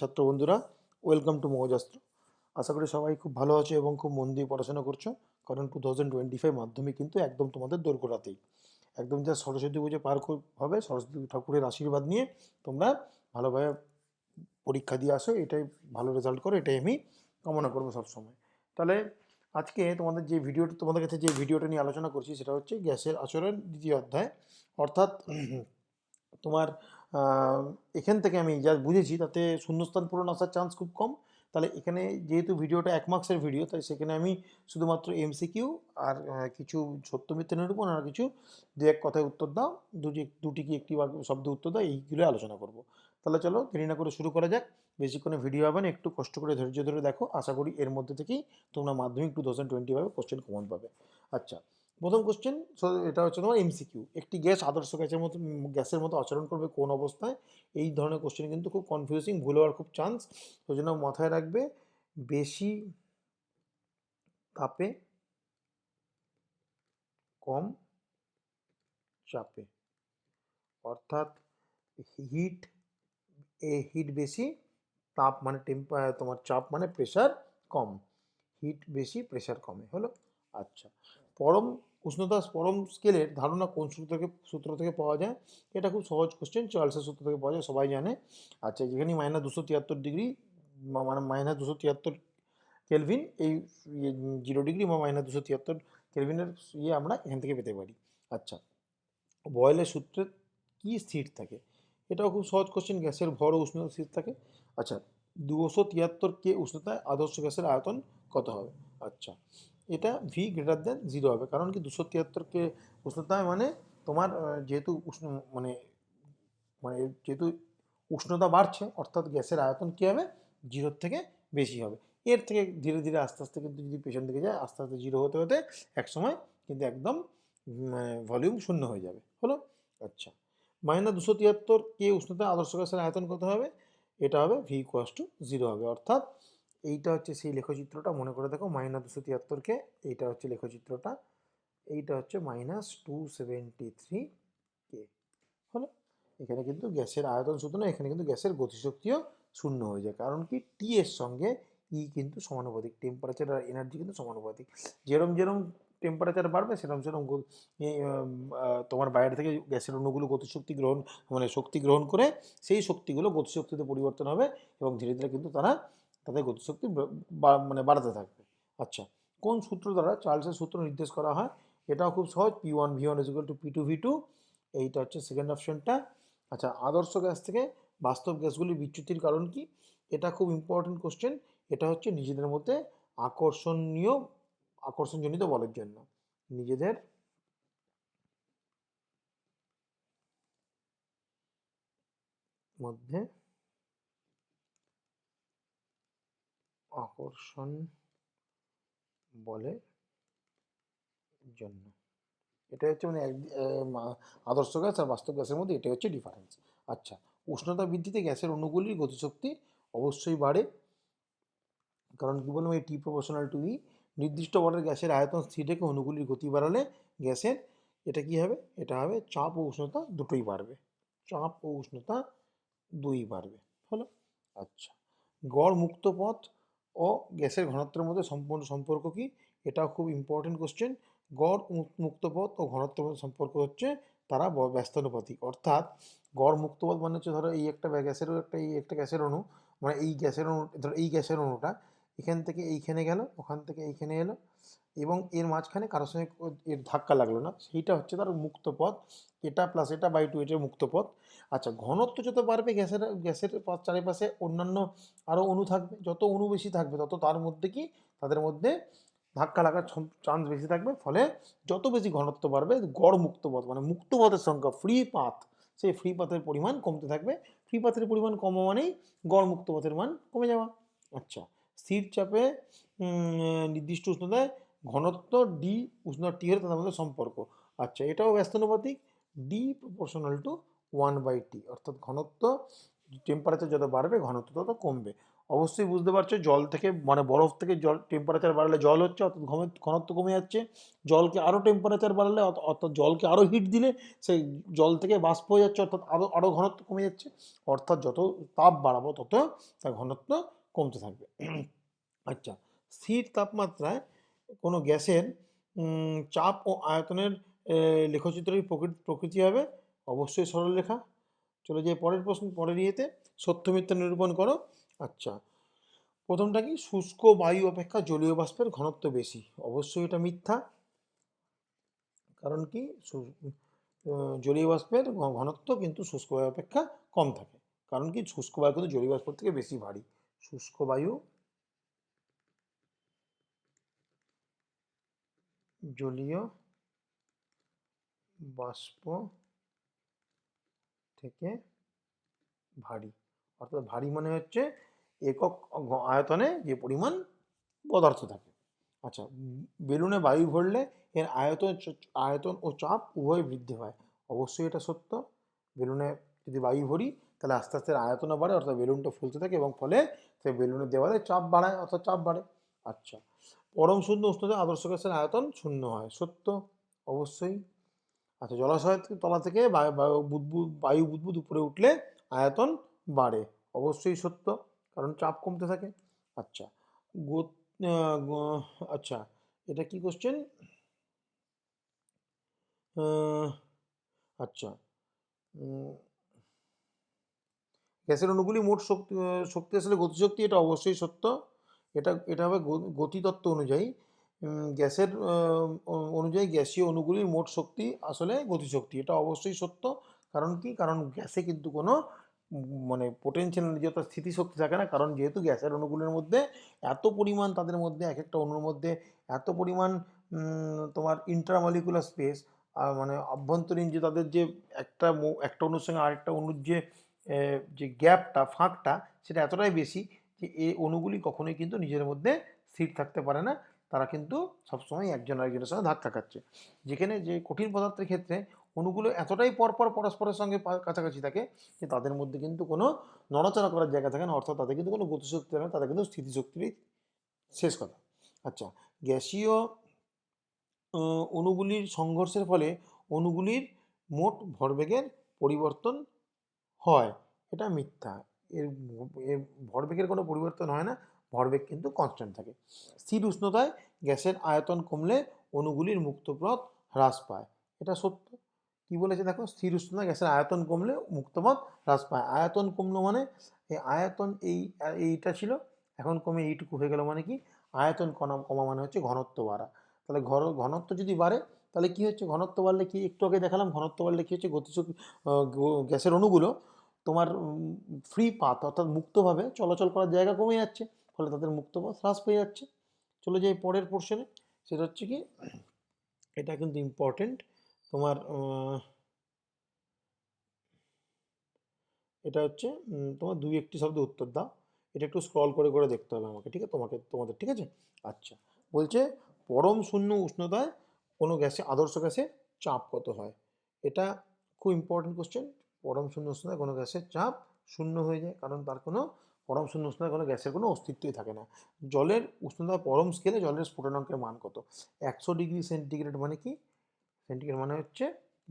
ছাত্র বন্ধুরা welcome to মৌজাস্ত্র আশা করি সবাই খুব ভালো আছো এবং খুব মন দিয়ে পড়াশোনা করছ, কারণ টু থাউজেন্ড টোয়েন্টি ফাইভ মাধ্যমে কিন্তু একদম তোমাদের দোরগোড়াতেই। একদম যা সরস্বতী পুজো পার হবে, সরস্বতী ঠাকুরের আশীর্বাদ নিয়ে তোমরা ভালোভাবে পরীক্ষা দিয়ে আসো, এটাই ভালো রেজাল্ট করো, এটাই আমি কামনা করব সবসময়। তাহলে আজকে তোমাদের যে ভিডিওটা তোমাদের কাছে যে ভিডিওটা নিয়ে আলোচনা করছি, সেটা হচ্ছে গ্যাসের আচরণ দ্বিতীয় অধ্যায়। অর্থাৎ তোমার এখান থেকে আমি যা বুঝেছি, তাতে শূন্যস্থান পূরণ আসার চান্স খুব কম। তাহলে এখানে যেহেতু ভিডিওটা এক মার্কসের ভিডিও তাই সেখানে আমি শুধুমাত্র এমসিকিউ আর কিছু সত্য মিথ্যে নিরূপণ আর কিছু দু এক কথায় উত্তর দাও। দুটি দুটি কি একটি শব্দ উত্তর দাও, এইগুলো আলোচনা করব। তাহলে চলো দেরি না করে শুরু করা যাক। বেশিক্ষণে ভিডিও হবে না, একটু কষ্ট করে ধৈর্য ধরে দেখো। আশা করি এর মধ্যে থেকেই তোমরা মাধ্যমিক টু থাউজেন্ড টোয়েন্টি ফাইভে কোশ্চেন কমন পাবে। আচ্ছা প্রথম কোশ্চেন এটা হচ্ছে তোমার এমসিকিউ একটি গ্যাস আদর্শ গ্যাসের মতো গ্যাসের মতো আচরণ করবে কোন অবস্থায়? এই ধরনের কোশ্চেন কিন্তু খুব কনফিউজিং ভুল হওয়ার খুব চান্স ওই জন্য মাথায় রাখবে বেশি তাপে কম চাপে। অর্থাৎ হিট এ হিট বেশি, তাপ মানে টেম্পার তোমার চাপ মানে প্রেশার কম। হিট বেশি প্রেশার কমে, হলো? আচ্ছা। পরম উষ্ণতা পরম স্কেলের ধারণা কোন সূত্র থেকে সূত্র থেকে পাওয়া যায়? এটা খুব সহজ কোশ্চেন চার্লসের সূত্র থেকে পাওয়া যায়, সবাই জানে। আচ্ছা যেখানে মাইনাস দুশো তিয়াত্তর ডিগ্রি মানে মাইনাস দুশো তিয়াত্তর কেলভিন এই জিরো ডিগ্রি বা মাইনাস দুশো তিয়াত্তর কেলভিনের ইয়ে আমরা এখান থেকে পেতে পারি। আচ্ছা বয়েলের সূত্রে কি স্থির থাকে? এটাও খুব সহজ কোশ্চেন গ্যাসের ভর উষ্ণতা স্থির থাকে। আচ্ছা দুশো তিয়াত্তর কে উষ্ণতায় আদর্শ গ্যাসের আয়তন কত হবে? আচ্ছা এটা ভি গ্রেটার দেন জিরো হবে। কারণ কি দুশো তিয়াত্তর কে উষ্ণতায় মানে তোমার যেহেতু উষ্ণ মানে মানে যেহেতু উষ্ণতা বাড়ছে, অর্থাৎ গ্যাসের আয়তন কী হবে? জিরোর থেকে বেশি হবে। এর থেকে ধীরে ধীরে আস্তে আস্তে কিন্তু যদি পেছন দিকে যায়, আস্তে আস্তে জিরো হতে হতে এক সময় কিন্তু একদম ভলিউম শূন্য হয়ে যাবে। হলো? আচ্ছা। মাইনাস দুশো তিয়াত্তর কে উষ্ণতা আদর্শ গ্যাসের আয়তন কত হবে? এটা হবে ভি কোয়াস টু জিরো হবে। অর্থাৎ এইটা হচ্ছে সেই লেখচিত্রটা, মনে করে দেখো, মাইনাস দুশো তিয়াত্তরকে এইটা হচ্ছে লেখচিত্রটা, এইটা হচ্ছে মাইনাস টু সেভেন্টি থ্রি কে। হলো? এখানে কিন্তু গ্যাসের আয়তন শুধু না এখানে কিন্তু গ্যাসের গতিশক্তিও শূন্য হয়ে যায়। কারণ কি? টি এর সঙ্গে ই কিন্তু সমানুপাতিক। টেম্পারেচার আর এনার্জি কিন্তু সমানুপাতিক। যেরম যেরম টেম্পারেচার বাড়বে সেরকম সেরকম তোমার বাইরে থেকে গ্যাসের অণুগুলো গতিশক্তি গ্রহণ মানে শক্তি গ্রহণ করে, সেই শক্তিগুলো গতিশক্তিতে পরিবর্তন হবে এবং ধীরে ধীরে কিন্তু তারা তাদের গতিশক্তি মানে বাড়াতে থাকবে। আচ্ছা কোন সূত্র দ্বারা চার্লসের সূত্র নির্দেশ করা হয়? এটাও খুব সহজ। P one V one is equal to P two V two এইটা হচ্ছে সেকেন্ড অপশনটা আচ্ছা আদর্শ গ্যাস থেকে বাস্তব গ্যাসগুলির বিচ্যুতির কারণ কি? এটা খুব ইম্পর্টেন্ট কোশ্চেন এটা হচ্ছে নিজেদের মধ্যে আকর্ষণীয়, আকর্ষণজনিত বলের জন্য। নিজেদের মধ্যে আকর্ষণ বলের জন্য। এটা হচ্ছে মানে আদর্শ গ্যাস আর বাস্তব গ্যাসের মধ্যে এটাই হচ্ছে ডিফারেন্স আচ্ছা উষ্ণতা বৃদ্ধিতে গ্যাসের অণুগুলির গতিশক্তি অবশ্যই বাড়ে। কারণ কী বললাম, এই টি প্রপোর্শনাল টু ই নির্দিষ্ট বলের গ্যাসের আয়তন স্থির রেখে অণুগুলির গতি বাড়ালে গ্যাসের এটা কি হবে? এটা হবে চাপ ও উষ্ণতা দুটোই বাড়বে। চাপ ও উষ্ণতা দুই বাড়বে। হলো? আচ্ছা গড় মুক্ত পথ ও গ্যাসের ঘনত্বের মধ্যে সম্পূর্ণ সম্পর্ক কি? এটাও খুব ইম্পর্টেন্ট কোশ্চেন গড় মুক্তপথ মুক্ত পথ ও ঘনত্বের মধ্যে সম্পর্ক হচ্ছে তারা ব্যস্তানুপাতিক। অর্থাৎ গড় মুক্তপথ মানে হচ্ছে ধরো এই একটা গ্যাসের গ্যাসেরও একটা এই একটা গ্যাসের অণু মানে এই গ্যাসের অণু, ধরো এই গ্যাসের অণুটা এখান থেকে এইখানে গেল, ওখান থেকে এইখানে এলো। এবং এর মাঝখানে কারোর সঙ্গে এর ধাক্কা লাগল না। সেইটা হচ্ছে তার মুক্ত পথ। এটা প্লাস এটা বাই টু এটা মুক্ত পথ। আচ্ছা ঘনত্ব যত বাড়বে, গ্যাসের গ্যাসের চারিপাশে অন্যান্য আরও অণু থাকবে। যত অণু বেশি থাকবে, তত তার মধ্যে কি? তাদের মধ্যে ধাক্কা লাগার চান্স বেশি থাকবে। ফলে যত বেশি ঘনত্ব বাড়বে, গড় মুক্ত পথ মানে মুক্ত পথের সংখ্যা ফ্রি পাথ সেই ফ্রি পাথের পরিমাণ কমতে থাকবে। ফ্রি পাথের পরিমাণ কমা মানেই গড় মুক্ত পথের মান কমে যাওয়া। আচ্ছা স্থির চাপে নির্দিষ্ট উষ্ণতায় ঘনত্ব ডি উষ্ণতা টি হলে তাদের মধ্যে সম্পর্ক। আচ্ছা এটাও ব্যস্তানুপাতিক D proportional to one by T অর্থাৎ ঘনত্ব টেম্পারেচার যত বাড়বে, ঘনত্ব তত কমবে। অবশ্যই বুঝতে পারছ, জল থেকে মানে বরফ থেকে জল টেম্পারেচার বাড়লে জল হচ্ছে, অর্থাৎ ঘন- ঘনত্ব কমে যাচ্ছে। জলকে আরও টেম্পারেচার বাড়লে, অর্থ- অর্থাৎ জলকে আরও হিট দিলে, সেই জল থেকে বাষ্প হয়ে যাচ্ছে, অর্থাৎ আরও আরও ঘনত্ব কমে যাচ্ছে। অর্থাৎ যত তাপ বাড়াবো, তত তার ঘনত্ব কমতে থাকবে। আচ্ছা স্থির তাপমাত্রায় কোনো গ্যাসের চাপ ও আয়তনের লেখচিত্রের প্রকৃতি প্রকৃতি হবে। অবশ্যই সরলরেখা চলে যাই পরের প্রশ্ন, পরের ইয়েতে। সত্য মিথ্যা নিরূপণ করো। আচ্ছা। প্রথমটা কি? শুষ্ক বায়ু অপেক্ষা জলীয় বাষ্পের ঘনত্ব বেশি। অবশ্যই এটা মিথ্যা। কারণ কি? জলীয় বাষ্পের ঘনত্ব কিন্তু শুষ্ক বায়ু অপেক্ষা কম থাকে। কারণ কি? শুষ্ক বায়ু কিন্তু জলীয় বাষ্পের থেকে বেশি ভারী। শুষ্ক বায়ু জলীয় বাষ্প থেকে ভারী। অর্থাৎ ভারী মানে হচ্ছে একক আয়তনে যে পরিমাণ পদার্থ থাকে। আচ্ছা বেলুনে বায়ু ভরলে এর আয়তন আয়তন ও চাপ উভয় বৃদ্ধি হয়। অবশ্যই এটা সত্য। বেলুনে যদি বায়ু ভরি, তাহলে আস্তে আস্তে আয়তনও বাড়ে, অর্থাৎ বেলুনটা ফুলতে থাকে এবং ফলে সেই বেলুনের দেওয়ালে চাপ বাড়ায়, অর্থাৎ চাপ বাড়ে। আচ্ছা পরম শূন্য উষ্ণতা আদর্শ গ্যাসের আয়তন শূন্য হয়। সত্য? অবশ্যই। আচ্ছা জলাশয়ের তলা থেকে বায়ু বুদবুদ, বায়ু উপরে উঠলে আয়তন বাড়ে। অবশ্যই সত্য, কারণ চাপ কমতে থাকে। আচ্ছা গো- আচ্ছা এটা কি কোশ্চেন আচ্ছা গ্যাসের অণুগুলি মোট শক্তি শক্তি আসলে গতিশক্তি, এটা অবশ্যই সত্য। এটা এটা হবে গতিতত্ত্ব অনুযায়ী গ্যাসের অনুযায়ী গ্যাসীয় অণুগুলির মোট শক্তি আসলে গতিশক্তি। এটা অবশ্যই সত্য। কারণ কি? কারণ গ্যাসে কিন্তু কোনো মানে পোটেনশিয়াল যেটা স্থিতিশক্তি থাকে না। কারণ যেহেতু গ্যাসের অণুগুলির মধ্যে এত পরিমাণ তাদের মধ্যে, এক একটা অণুর মধ্যে এত পরিমাণ তোমার ইন্ট্রামলিকুলার স্পেস আর মানে অভ্যন্তরীণ যে তাদের যে একটা একটা অণুর সঙ্গে আরেকটা অণুর যে যে গ্যাপটা ফাঁকটা, সেটা এতটাই বেশি যে এই অণুগুলি কখনোই কিন্তু নিজের মধ্যে স্থির থাকতে পারে না। তারা কিন্তু সবসময় একজন আরেকজনের সঙ্গে ধাক্কা খাচ্ছে। যেখানে যে কঠিন পদার্থের ক্ষেত্রে অণুগুলো এতটাই পরপর পরস্পরের সঙ্গে কাছাকাছি থাকে যে তাদের মধ্যে কিন্তু কোনো নড়াচড়া করার জায়গা থাকে না, অর্থাৎ তাদের কিন্তু কোনো গতিশক্তি থাকে না, তাদের কিন্তু স্থিতিশক্তিরই শেষ কথা। আচ্ছা গ্যাসীয় অণুগুলির সংঘর্ষের ফলে অণুগুলির মোট ভরবেগের পরিবর্তন হয়। এটা মিথ্যা। এর এর ভরবেগের কোনো পরিবর্তন হয় না, ভরবেগ কিন্তু কনস্ট্যান্ট থাকে। স্থির উষ্ণতায় গ্যাসের আয়তন কমলে অণুগুলির মুক্তপথ হ্রাস পায়। এটা সত্য। কি বলেছে দেখো? স্থির উষ্ণতায় গ্যাসের আয়তন কমলে মুক্তপথ হ্রাস পায়। আয়তন কমলো মানে? এই আয়তন এই, এইটা ছিল, এখন কমে এইটুকু হয়ে গেল মানে কি? আয়তন কমা কমা মানে হচ্ছে ঘনত্ব বাড়া। তাহলে ঘর, ঘনত্ব যদি বাড়ে, তাহলে কি হচ্ছে? ঘনত্ব বাড়লে কি? একটু আগে দেখালাম, ঘনত্ব বাড়লে কী হচ্ছে? গতিশক্তি গ্যাসের অণুগুলো তোমার ফ্রি পাথ অর্থাৎ মুক্তভাবে চলাচল করার জায়গা কমে যাচ্ছে, ফলে তাদের মুক্তপথ হ্রাস পেয়ে যাচ্ছে। চলে যাই পরের পোর্শনে সেটা হচ্ছে কি, এটা কিন্তু ইম্পর্টেন্ট তোমার এটা হচ্ছে তোমার দুই একটি শব্দ উত্তর দাও, এটা একটু স্ক্রল করে করে দেখতে হবে আমাকে, ঠিক আছে? তোমাকে, তোমাদের, ঠিক আছে? আচ্ছা বলছে, পরম শূন্য উষ্ণতায় কোনো গ্যাসে, আদর্শ গ্যাসে চাপ কত হয়? এটা খুব ইম্পর্টেন্ট কোশ্চেন পরম শূন্য উষ্ণতায় কোনো গ্যাসের চাপ শূন্য হয়ে যায়, কারণ তার কোনো পরম শূন্য উষ্ণতায় কোনো গ্যাসের কোনো অস্তিত্বই থাকে না। জলের উষ্ণতা পরম স্কেলে জলের স্ফুটনাঙ্কের মান কত? একশো ডিগ্রি সেন্টিগ্রেড মানে কি? সেন্টিগ্রেড মানে হচ্ছে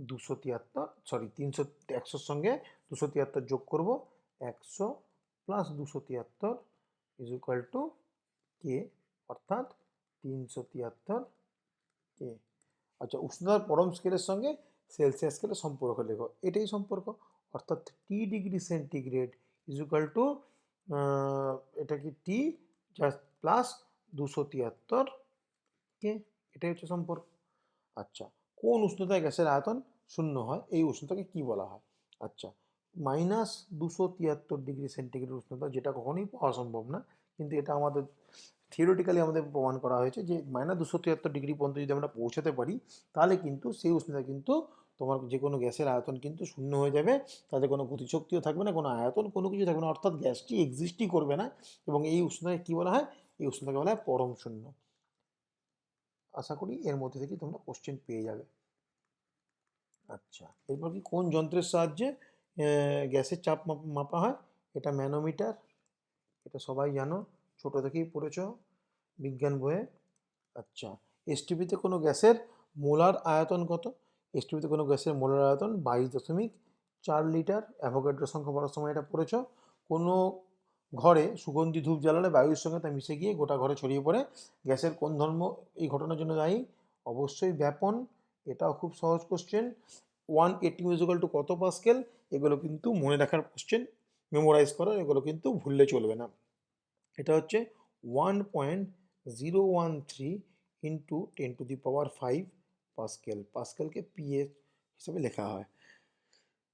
দুশো তিয়াত্তর সরি তিনশো, একশোর সঙ্গে দুশো তিয়াত্তর যোগ করব, একশো প্লাস দুশো তিয়াত্তর ইজ ইকুয়াল টু কে অর্থাৎ তিনশো তিয়াত্তর কে আচ্ছা উষ্ণতার পরম স্কেলের সঙ্গে সেলসিয়াস স্কেলের সম্পর্ক লেখো। এটাই সম্পর্ক। অর্থাৎ T degree centigrade is equal to এটা কি টি জাস্ট প্লাস দুশো তিয়াত্তর। কে এটাই হচ্ছে সম্পর্ক। আচ্ছা কোন উষ্ণতায় গ্যাসের আয়তন শূন্য হয়? এই উষ্ণতাকে কি বলা হয়? আচ্ছা মাইনাস দুশো তিয়াত্তর ডিগ্রি সেন্টিগ্রেড উষ্ণতা, যেটা কখনোই পাওয়া সম্ভব না। কিন্তু এটা আমাদের থিওরিটিক্যালি আমাদের প্রমাণ করা হয়েছে যে মাইনাস দুশো তিয়াত্তর ডিগ্রি পর্যন্ত যদি আমরা পৌঁছাতে পারি, তাহলে কিন্তু সেই উষ্ণতা কিন্তু তোমার যে কোনো গ্যাসের আয়তন কিন্তু শূন্য হয়ে যাবে, তাতে কোনো গতিশক্তিও থাকবে না, কোনো আয়তন, কোনো কিছু থাকবে না, অর্থাৎ গ্যাসটি এক্সিস্টই করবে না এবং এই উষ্ণতাকে কী বলা হয়? এই উষ্ণতাকে বলা হয় পরম শূন্য। আশা করি এর মধ্যে থেকে তোমরা কোশ্চেন পেয়ে যাবে। আচ্ছা এরপর কি কোন যন্ত্রের সাহায্যে গ্যাসের চাপ মাপ- হয়? এটা ম্যানোমিটার, এটা সবাই জানো, ছোট থেকেই পড়েছ বিজ্ঞান বইয়ে। আচ্ছা এসটিপিতে কোনো গ্যাসের মোলার আয়তন কত? এসটিপিতে কোনো গ্যাসের মোলার আয়তন বাইশ দশমিক চার লিটার। অ্যাভোগাড্রো সংখ্যা পড়ার সময় এটা পড়েছ। কোনো ঘরে সুগন্ধি ধূপ জ্বালালে বায়ুর সঙ্গে তা মিশে গিয়ে গোটা ঘরে ছড়িয়ে পড়ে। গ্যাসের কোন ধর্ম এই ঘটনার জন্য দায়ী? অবশ্যই ব্যাপন। এটাও খুব সহজ question one eighty is equal to কত পাস্কেল? এগুলো কিন্তু মনে রাখার কোশ্চেন মেমোরাইজ করার এগুলো কিন্তু ভুললে চলবে না। এটা হচ্ছে one point zero one three into ten to the power five. Pascal, পাস্কেলকে PS হিসাবে লেখা হয়।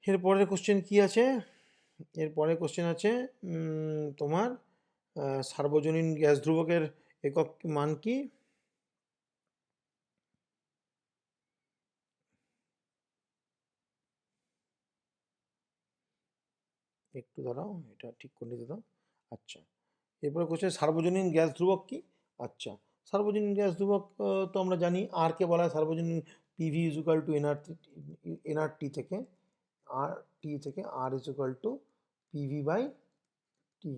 এরপরের কোশ্চেন কি আছে? এরপরের কোশ্চেন আছে তোমার সার্বজনীন গ্যাস ধ্রুবকের একক মান কি? একটু দাঁড়াও, এটা ঠিক করে নিতে দাও। আচ্ছা এরপরে কোশ্চেন সার্বজনীন গ্যাস ধ্রুবক কি? আচ্ছা সার্বজনীন গ্যাস ধ্রুবক তো আমরা জানি আর কে বলা হয় সার্বজনীন PV is equal to NR NR T থেকে আর টি থেকে R is equal to PV by T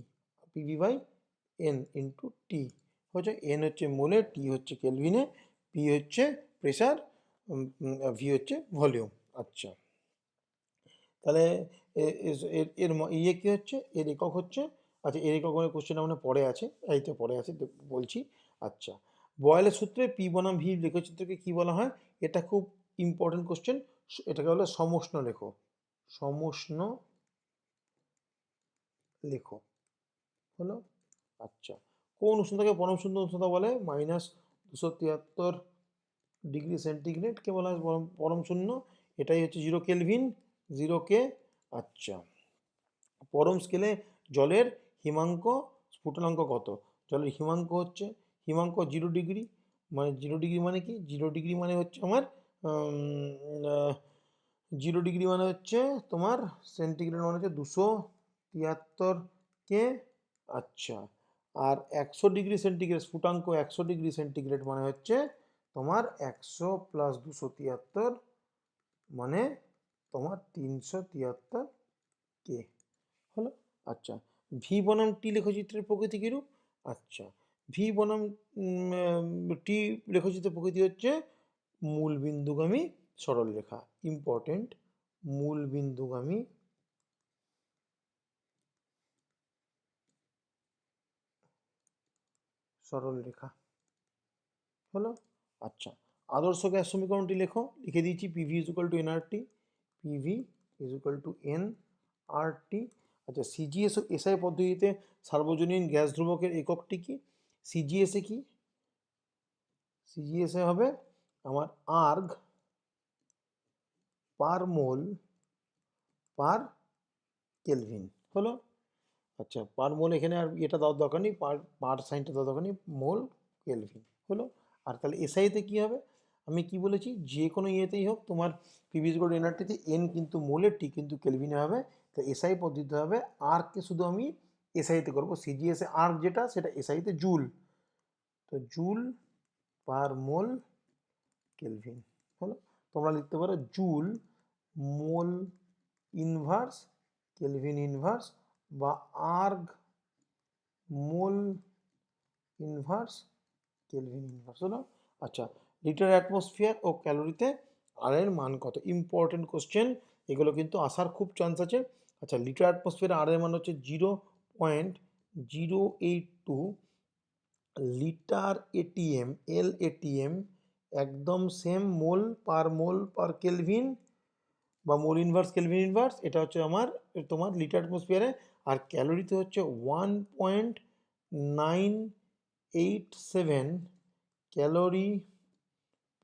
PV by N into T হচ্ছে এন হচ্ছে মোলে টি হচ্ছে কেলভিনে পি হচ্ছে প্রেশার ভি হচ্ছে ভলিউম আচ্ছা। তাহলে এর ইয়ে কী হচ্ছে? এর একক হচ্ছে আচ্ছা এর একক কোশ্চেন মানে পরে আছে, এই তো পড়ে আছে, বলছি। আচ্ছা বয়েলের সূত্রে পি বনাম ভি লেখচিত্রকে কি বলা হয়? এটা খুব ইম্পর্টেন্ট কোশ্চেন এটাকে বলে সমষ্ণ লেখো। সমষ্ণ লেখো। হলো? আচ্ছা কোন উষ্ণতাকে পরম শূন্য উষ্ণতা বলে? মাইনাস দুশো তিয়াত্তর ডিগ্রি সেন্টিগ্রেডকে বলা হয়? পরম শূন্য। এটাই হচ্ছে জিরো কেলভিন জিরো কে আচ্ছা। পরম স্কেলে জলের হিমাঙ্ক, স্ফুটনাঙ্ক কত? জলের হিমাঙ্ক হচ্ছে হিমাঙ্ক জিরো ডিগ্রি মানে জিরো ডিগ্রি মানে কি? জিরো ডিগ্রি মানে হচ্ছে আমার জিরো ডিগ্রি মানে হচ্ছে তোমার সেন্টিগ্রেড মানে হচ্ছে দুশো তিয়াত্তর কে? আচ্ছা। আর একশো ডিগ্রি সেন্টিগ্রেড স্ফুটাঙ্ক একশো ডিগ্রি সেন্টিগ্রেড মানে হচ্ছে তোমার একশো প্লাস দুশো তিয়াত্তর মানে তোমার তিনশো তিয়াত্তর কে? হলো? আচ্ছা। ভি বনাম টি লেখচিত্রের প্রকৃতি কিরূপ? আচ্ছা। ভি বনাম টি লেখচিত্রের প্রকৃতি হচ্ছে মূল বিন্দুগামী সরলরেখা ইম্পর্টেন্ট মূল বিন্দুগামী সরলরেখা হলো? আচ্ছা আদর্শ গ্যাস সমীকরণটি লেখো, লিখে দিয়েছি PV is equal to NRT PV is equal to N R T আচ্ছা সিজিএস ও এসআই পদ্ধতিতে সার্বজনীন গ্যাস ধ্রুবকের এককটি কি? সিজিএসে কি? সিজিএসে হবে আমার আর্গ পার মোল পার কেলভিন হলো? আচ্ছা পার মোল এখানে আর এটা দেওয়ার দরকার নেই পার পার সাইনটা দেওয়ার দরকার নেই মোল কেলভিন হলো? আর তাহলে এসআইতে কী হবে? আমি কি বলেছি? যে কোনো ইয়েতেই হোক, তোমার পিভিস গোল্ড এনআরটিতে এন কিন্তু মোলের টি কিন্তু কেলভিনে হবে। তো এসআই পদ্ধতিতে হবে আরকে শুধু আমি এসআইতে করব সিজিএসে আর যেটা, সেটা এসআইতে জুল। তো জুল পার মোল কেলভিন, হলো? তোমরা লিখতে পারো joule mole inverse, kelvin inverse বা erg mole inverse, kelvin inverse, হলো? আচ্ছা লিটার অ্যাটমসফিয়ার ও ক্যালোরিতে আর এর মান কত? ইম্পর্টেন্ট কোশ্চেন, এগুলো কিন্তু আসার খুব চান্স আছে। আচ্ছা লিটার অ্যাটমসফিয়ার আর এর মান হচ্ছে zero point zero eight two litre ATM L ATM একদম same mole per mole per kelvin বা মোল ইনভার্স কেলভিন ইনভার্স এটা হচ্ছে আমার, তোমার লিটার অ্যাটমসফিয়ারে আর ক্যালোরিতে হচ্ছে one point nine eight seven calorie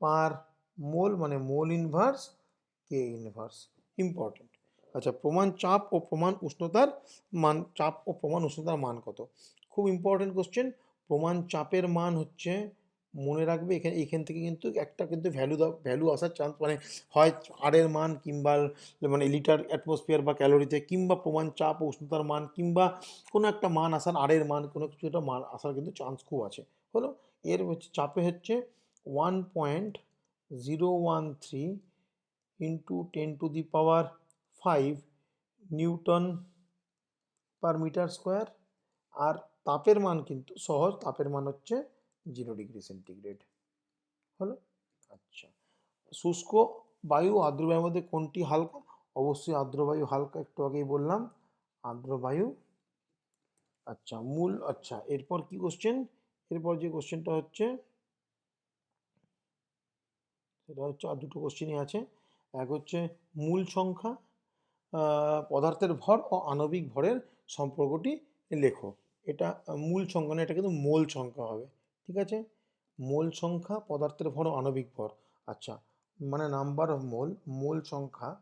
per mole মানে mole inverse K inverse important আচ্ছা প্রমাণ চাপ ও প্রমাণ উষ্ণতার মান, চাপ ও প্রমাণ উষ্ণতার মান কত? খুব ইম্পর্টেন্ট কোশ্চেন প্রমাণ চাপের মান হচ্ছে, মনে রাখবে এখানে, এখান থেকে কিন্তু একটা কিন্তু ভ্যালু ভ্যালু আসার চান্স মানে হয় আরের মান কিংবা মানে লিটার অ্যাটমসফিয়ার বা ক্যালোরিতে কিংবা প্রমাণ চাপ ও উষ্ণতার মান কিংবা কোনো একটা মান আসার আরের মান, কোনো কিছু একটা মান আসার কিন্তু চান্স খুব আছে। হলো? এর হচ্ছে, চাপে হচ্ছে one point zero one three into ten to the power five newton per metre square আর তাপের মান কিন্তু সহজ, তাপের মান হচ্ছে জিরো ডিগ্রি সেন্টিগ্রেড হলো? আচ্ছা। শুষ্ক বায়ু আর্দ্র বায়ুর মধ্যে কোনটি হালকা? অবশ্যই আর্দ্র বায়ু হালকা, একটু আগেই বললাম। আর্দ্র বায়ু আচ্ছা মূল আচ্ছা এরপর কি কোশ্চেন এরপর যে কোশ্চেনটা হচ্ছে, সেটা হচ্ছে, আর দুটো কোশ্চেনই আছে। এক হচ্ছে, মূল সংখ্যা পদার্থের ভর ও আণবিক ভরের সম্পর্কটি লেখো। এটা মূল সংখ্যা না এটা কিন্তু মোল সংখ্যা হবে। ঠিক আছে? মোল সংখ্যা পদার্থের ভর ও আণবিক ভর। আচ্ছা মানে নাম্বার অফ মোল মোল সংখ্যা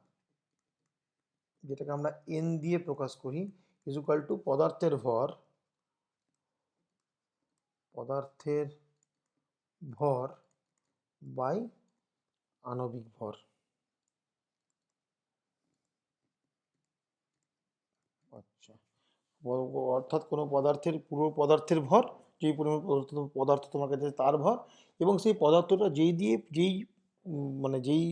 যেটাকে আমরা এন দিয়ে প্রকাশ করি ইজুকাল টু পদার্থের ভর পদার্থের ভর বাই আণবিক ভর আচ্ছা ব- ব- অর্থাৎ কোনো পদার্থের পুরো পদার্থের ভর, যেই পরিমাণ পদার্থ পদার্থ তোমার কাছে তার ভর, এবং সেই পদার্থটা যেই দিয়ে, যেই মানে যেই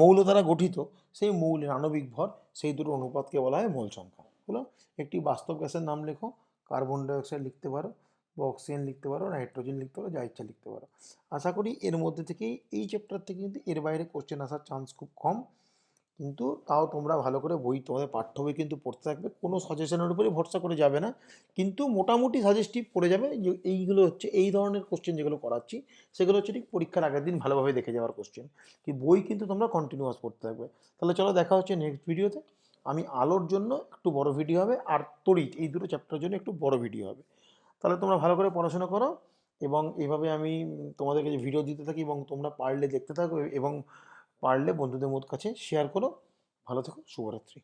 মৌল দ্বারা গঠিত, সেই মৌলের আণবিক ভর, সেই দুটো অনুপাতকে বলা হয় মৌল সংখ্যা। হলো, একটি বাস্তব গ্যাসের নাম লেখো, কার্বন ডাইঅক্সাইড লিখতে পারো, বা অক্সিজেন লিখতে পারো নাইট্রোজেন লিখতে পারো, যা ইচ্ছা লিখতে পারো। আশা করি এর মধ্যে থেকেই এই চ্যাপ্টার থেকে কিন্তু এর বাইরে কোশ্চেন আসার চান্স খুব কম। কিন্তু তাও তোমরা ভালো করে বই, তোমাদের পাঠ্য বই কিন্তু পড়তে থাকবে। কোনো সাজেশনের উপরে ভরসা করে যাবে না। কিন্তু মোটামুটি সাজেস্টিভ পড়ে যাবে যে এইগুলো হচ্ছে, এই ধরনের কোশ্চেন যেগুলো করাচ্ছি, সেগুলো হচ্ছে ঠিক পরীক্ষার আগের দিন ভালোভাবে দেখে যাওয়ার কোশ্চেন কি বই কিন্তু তোমরা কন্টিনিউয়াস পড়তে থাকবে। তাহলে চলো দেখা হচ্ছে নেক্সট ভিডিওতে আমি আলোর জন্য একটু বড় ভিডিও হবে আর তড়িৎ, এই দুটো চ্যাপ্টারের জন্য একটু বড় ভিডিও হবে। তাহলে তোমরা ভালো করে পড়াশোনা করো এবং এইভাবে আমি তোমাদেরকে যে ভিডিও দিতে থাকি এবং তোমরা পারলে দেখতে থাকো এবং পারলে বন্ধুদের মধ্যে কাছে শেয়ার করো। ভালো থেকো শুভরাত্রি।